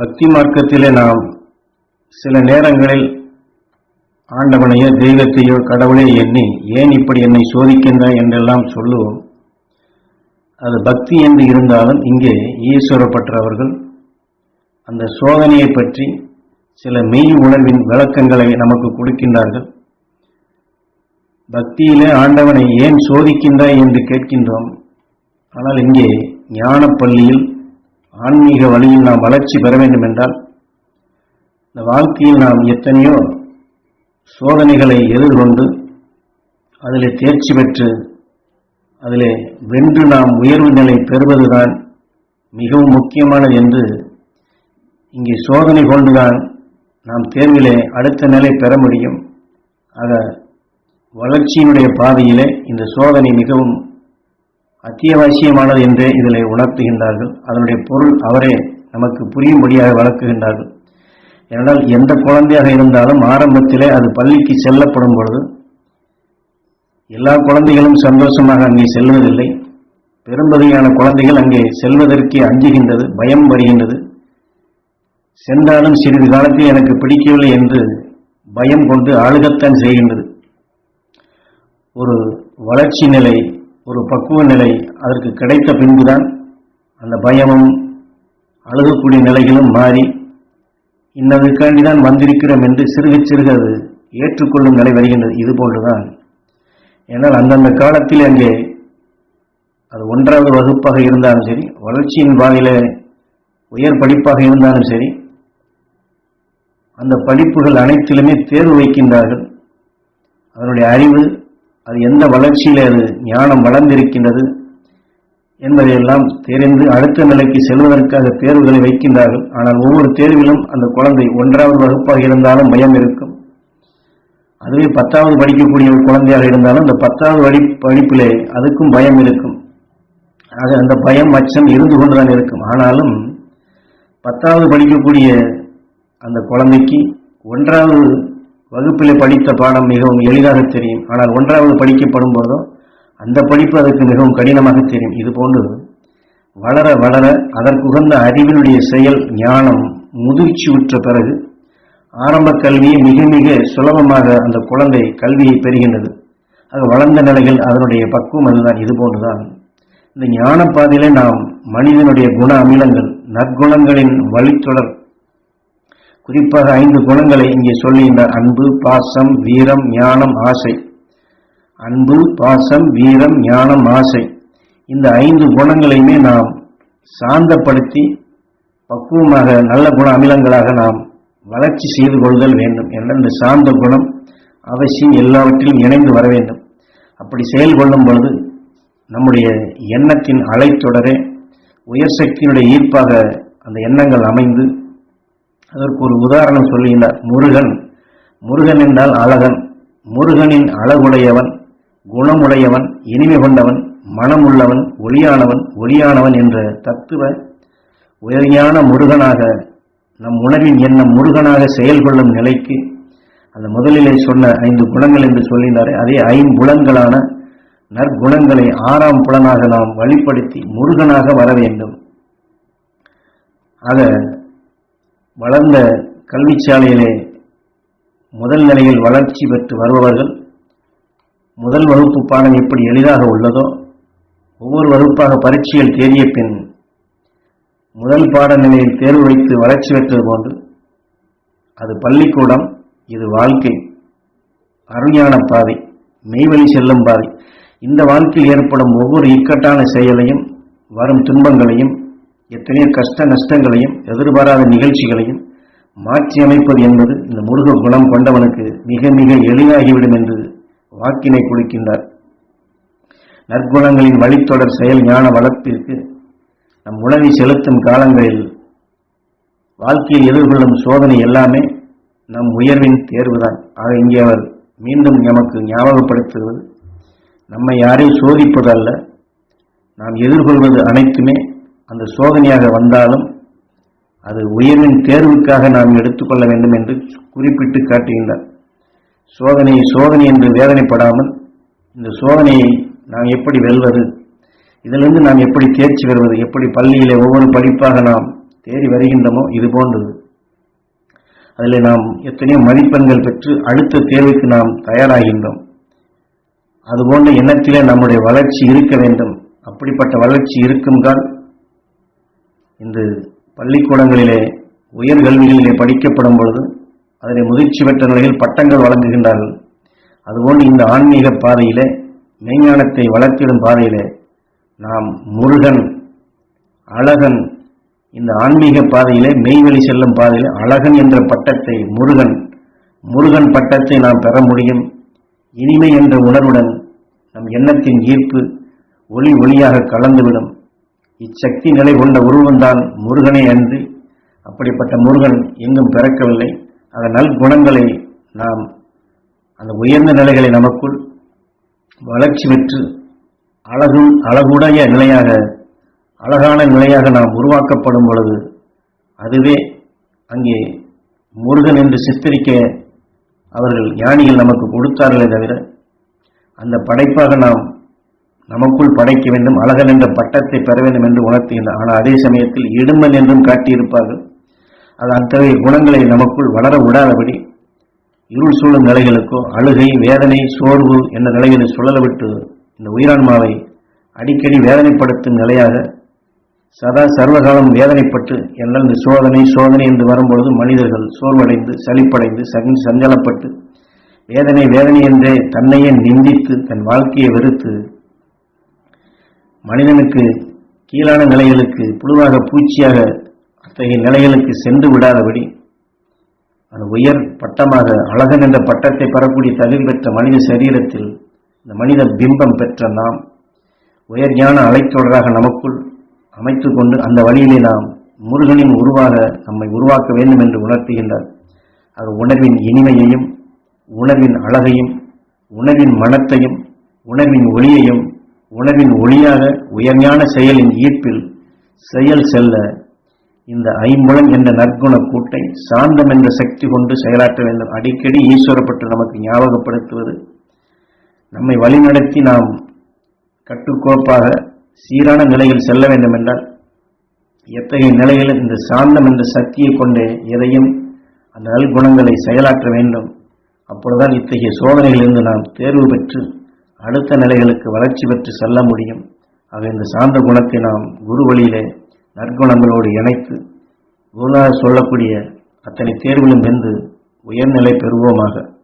பக்தி மார்க்கத்திலே நாம் சில நேரங்களில் ஆண்டவனையோ தெய்வத்தையோ கடவுளை எண்ணி ஏன் இப்படி என்னை சோதிக்கின்றாய் என்றெல்லாம் சொல்லுவோம். அது பக்தி என்று இருந்தாலும் இங்கே ஈஸ்வரப்பட்டவர்கள் அந்த சோதனையை பற்றி சில மெய் உணர்வின் விளக்கங்களை நமக்கு கொடுக்கின்றார்கள். பக்தியிலே ஆண்டவனை ஏன் சோதிக்கின்றாய் என்று கேட்கின்றோம். ஆனால் இங்கே ஞான பள்ளியில் ஆன்மீக வழியில் நாம் வளர்ச்சி பெற வேண்டும் என்றால் இந்த வாழ்க்கையில் நாம் எத்தனையோ சோதனைகளை எதிர்கொண்டு அதிலே தேர்ச்சி பெற்று அதிலே வென்று நாம் உயர்வு நிலை பெறுவதுதான் மிகவும் முக்கியமானது என்று இங்கே சோதனை கொண்டுதான் நாம் தேர்விலே அடுத்த நிலை பெற முடியும். ஆக வளர்ச்சியினுடைய பாதையிலே இந்த சோதனை மிகவும் அத்தியாவசியமானது என்றே இதில் உணர்த்துகின்றார்கள். அதனுடைய பொருள் அவரே நமக்கு புரியும்படியாக வளர்க்குகின்றார்கள். ஏனால் எந்த குழந்தையாக இருந்தாலும் ஆரம்பத்திலே அது பள்ளிக்கு செல்லப்படும் பொழுது எல்லா குழந்தைகளும் சந்தோஷமாக அங்கே செல்வதில்லை. பெரும்பகுதியான குழந்தைகள் அங்கே செல்வதற்கு அஞ்சுகின்றது பயம் வருகின்றது. சென்றாலும் சிறிது காலத்தில் எனக்கு பிடிக்கவில்லை என்று பயம் கொண்டு அழுகத்தான் செய்கின்றது. ஒரு வளர்ச்சி நிலை ஒரு பக்குவ நிலை அதற்கு கிடைத்த பின்புதான் அந்த பயமும் அழுகக்கூடிய நிலைகளும் மாறி இன்னதுக்காண்டி தான் வந்திருக்கிறோம் என்று சிறுக சிறுக அது ஏற்றுக்கொள்ளும் நிலை வருகின்றது. இது போன்றுதான். ஏன்னால் அந்தந்த காலத்தில் அங்கே அது ஒன்றாவது வகுப்பாக இருந்தாலும் சரி வளர்ச்சியின் வாயில உயர் படிப்பாக இருந்தாலும் சரி அந்த படிப்புகள் அனைத்திலுமே தேர்வு வைக்கின்றார்கள். அதனுடைய அறிவு அது எந்த வளர்ச்சியில் அது ஞானம் வளர்ந்திருக்கின்றது என்பதையெல்லாம் தெரிந்து அடுத்த நிலைக்கு செல்வதற்காக தேர்வுகளை வைக்கின்றார்கள். ஆனால் ஒவ்வொரு தேர்விலும் அந்த குழந்தை ஒன்றாவது வகுப்பாக இருந்தாலும் பயம் இருக்கும். அதுவே பத்தாவது படிக்கக்கூடிய ஒரு குழந்தையாக இருந்தாலும் அந்த பத்தாவது படி படிப்பிலே அதுக்கும் பயம் இருக்கும். ஆக அந்த பயம் அச்சம் இருந்து கொண்டுதான் இருக்கும். ஆனாலும் பத்தாவது படிக்கக்கூடிய அந்த குழந்தைக்கு ஒன்றாவது வகுப்பிலே படித்த பாடம் மிகவும் எளிதாக தெரியும். ஆனால் ஒன்றாவது படிக்கப்படும் போதோ அந்த படிப்பு அதற்கு மிகவும் கடினமாக தெரியும். இது போன்று வளர வளர அதற்குகந்த அறிவினுடைய செயல் ஞானம் முதிர்ச்சி உற்ற பிறகு ஆரம்ப கல்வியை மிக மிக சுலபமாக அந்த குழந்தை கல்வியை பெறுகின்றது. அது வளர்ந்த நிலையில் அதனுடைய பக்குவம் அதுதான். இது போன்றுதான். இந்த ஞான பாதையிலே நாம் மனிதனுடைய குண அமிலங்கள் நற்குணங்களின் வழித்தொடர் குறிப்பாக ஐந்து குணங்களை இங்கே சொல்லுகின்றார் அன்பு பாசம் வீரம் ஞானம் ஆசை. அன்பு பாசம் வீரம் ஞானம் ஆசை. இந்த ஐந்து குணங்களையுமே நாம் சாந்தப்படுத்தி பக்குவமாக நல்ல குண அமிலங்களாக நாம் வளர்ச்சி செய்து கொள்தல் வேண்டும் என்ற இந்த சாந்த குணம் அவசியம் எல்லாவற்றிலும் இணைந்து வர வேண்டும். அப்படி செயல்கொள்ளும் பொழுது நம்முடைய எண்ணத்தின் அலைத்தொடரே உயர் சக்தியினுடைய ஈர்ப்பாக அந்த எண்ணங்கள் அமைந்து அதற்கு ஒரு உதாரணம் சொல்லுகின்றார். முருகன். முருகன் என்றால் அழகன். முருகனின் அழகுடையவன் குணமுடையவன் இனிமை கொண்டவன் மனமுள்ளவன் ஒளியானவன் ஒளியானவன் என்ற தத்துவ உயர்ஞான முருகனாக நம் உணர்வின் எண்ணம் முருகனாக செயல்கொள்ளும் நிலைக்கு அந்த முதலிலே சொன்ன ஐந்து குணங்கள் என்று சொல்லினாரே அதே ஐம்புலன்களான நற்குணங்களை ஆறாம் புலனாக நாம் வழிப்படுத்தி முருகனாக வர வேண்டும். ஆக வளர்ந்த கல்விச்சாலையிலே முதல் நிலையில் வளர்ச்சி பெற்று வருபவர்கள் முதல் வகுப்பு பாடம் எப்படி எளிதாக உள்ளதோ ஒவ்வொரு வகுப்பாக பரீட்சையில் தேறிய பின் முதல் பாட நிலையில் தேர்வு வைத்து வளர்ச்சி பெற்றது போன்று அது பள்ளிக்கூடம் இது வாழ்க்கை அருஞான பாதை மெய்வழி செல்லும் பாதை. இந்த வாழ்க்கையில் ஏற்படும் ஒவ்வொரு இக்கட்டான செயலையும் வரும் துன்பங்களையும் எத்தனையோ கஷ்ட நஷ்டங்களையும் எதிர்பாராத நிகழ்ச்சிகளையும் மாற்றி அமைப்பது என்பது இந்த முருக குணம் கொண்டவனுக்கு மிக மிக எளிதாகிவிடும் என்று வாக்கினை கொடுக்கின்றார். நற்குணங்களின் வழித்தொடர் செயல் ஞான வளர்ப்பிற்கு நம் உணவை செலுத்தும் காலங்களில் வாழ்க்கையில் எதிர்கொள்ளும் சோதனை எல்லாமே நம் உயர்வின் தேர்வுதான். ஆக இங்கே அவர் மீண்டும் நமக்கு ஞாபகப்படுத்துவது நம்மை யாரையும் சோதிப்பது அல்ல நாம் எதிர்கொள்வது அனைத்துமே அந்த சோதனையாக வந்தாலும் அது உயர்வின் தேர்வுக்காக நாம் எடுத்துக்கொள்ள வேண்டும் என்று குறிப்பிட்டு காட்டுகின்றார் சோதனை சோதனை என்று வேதனைப்படாமல் இந்த சோதனையை நாம் எப்படி வெல்வது இதிலிருந்து நாம் எப்படி தேர்ச்சி பெறுவது எப்படி பள்ளியிலே ஒவ்வொரு படிப்பாக நாம் தேறி வருகின்றமோ இது போன்றது. அதில் நாம் எத்தனையோ மதிப்பெண்கள் பெற்று அடுத்த தேர்வுக்கு நாம் தயாராகின்றோம். அதுபோன்ற எண்ணத்திலே நம்முடைய வளர்ச்சி இருக்க வேண்டும். அப்படிப்பட்ட வளர்ச்சி இருக்கும்தான் இன்று பள்ளிக்கூடங்களிலே உயர்கல்விகளிலே படிக்கப்படும் பொழுது அதிலே முதிர்ச்சி பெற்ற நிலையில் பட்டங்கள் வழங்குகின்றார்கள். அதுபோன்று இந்த ஆன்மீக பாதையிலே மெய்ஞானத்தை வளர்த்திடும் பாதையிலே நாம் முருகன் அழகன் இந்த ஆன்மீக பாதையிலே மெய்வழி செல்லும் பாதையிலே அழகன் என்ற பட்டத்தை முருகன் முருகன் பட்டத்தை நாம் பெற முடியும். இனிமை என்ற உணர்வுடன் நம் எண்ணத்தின் ஈர்ப்பு ஒளி ஒளியாக கலந்துவிடும். இச்சக்தி நிலை கொண்ட உருவம்தான் முருகனே அன்று அப்படிப்பட்ட முருகன் எங்கும் பிறக்கவில்லை. அந்த நல்குணங்களை நாம் அந்த உயர்ந்த நிலைகளை நமக்குள் வளர்ச்சி பெற்று அழகும் அழகுடைய நிலையாக அழகான நிலையாக நாம் உருவாக்கப்படும் பொழுது அதுவே அங்கே முருகன் என்று சித்தரிக்க அவர்கள் ஞானிகள் நமக்கு கொடுத்தார்களே தவிர அந்த படைப்பாக நாம் நமக்குள் படைக்க வேண்டும் அழகன் என்ற பட்டத்தை பெற வேண்டும் என்று உணர்த்துகின்றனர் ஆனால் அதே சமயத்தில் இடுமன் என்றும் காட்டியிருப்பார்கள். அது அத்தகைய குணங்களை நமக்குள் வளர விடாதபடி இருள் சூழும் நிலைகளுக்கோ அழுகை வேதனை சோர்வு என்ற நிலைகளை சுழல விட்டு இந்த உயிரான்மாவை அடிக்கடி வேதனைப்படுத்தும் நிலையாக சதா சர்வகாலம் வேதனைப்பட்டு என்னால் இந்த சோதனை சோதனை என்று வரும்பொழுது மனிதர்கள் சோர்வடைந்து சளிப்படைந்து சங் சஞ்சலப்பட்டு வேதனை வேதனை என்றே தன்னையே நிந்தித்து தன் வாழ்க்கையை வெறுத்து மனிதனுக்கு கீழான நிலைகளுக்கு புழுவாக பூச்சியாக அத்தகைய நிலைகளுக்கு சென்று விடாதபடி அது உயர் பட்டமாக அழகன் என்ற பட்டத்தை பெறக்கூடிய தகுதி பெற்ற மனித சரீரத்தில் இந்த மனித பிம்பம் பெற்ற நாம் உயர் ஞான அலைத்தொடராக நமக்குள் அமைத்து கொண்டு அந்த வழியிலே நாம் முருகனின் உருவாக நம்மை உருவாக்க வேண்டும் என்று உணர்த்துகின்றார். அது உணர்வின் இனிமையையும் உணர்வின் அழகையும் உணர்வின் மனத்தையும் உணர்வின் ஒளியையும் உணவின் ஒளியாக உயர்ஞான செயலின் ஈர்ப்பில் செயல் செல்ல இந்த ஐம்புலன் என்ற நற்குண கூட்டை சாந்தம் என்ற சக்தி கொண்டு செயலாற்ற வேண்டும். அடிக்கடி ஈஸ்வரப்பட்டு நமக்கு ஞாபகப்படுத்துவது நம்மை வழிநடத்தி நாம் கட்டுக்கோப்பாக சீரான நிலையில் செல்ல வேண்டும் என்றால் எத்தகைய நிலையில் இந்த சாந்தம் என்ற சக்தியை கொண்டே எதையும் அந்த நல்குணங்களை செயலாற்ற வேண்டும். அப்பொழுதுதான் இத்தகைய சோதனைகளிலிருந்து நாம் தேர்வு பெற்று அடுத்த நிலைகளுக்கு வளர்ச்சி பெற்று செல்ல முடியும். ஆக இந்த சார்ந்த குணத்தை நாம் குரு வழியிலே நற்குணங்களோடு இணைத்து குருநாதர் சொல்லக்கூடிய அத்தனை தேர்விலும் வென்று உயர்நிலை பெறுவோமாக.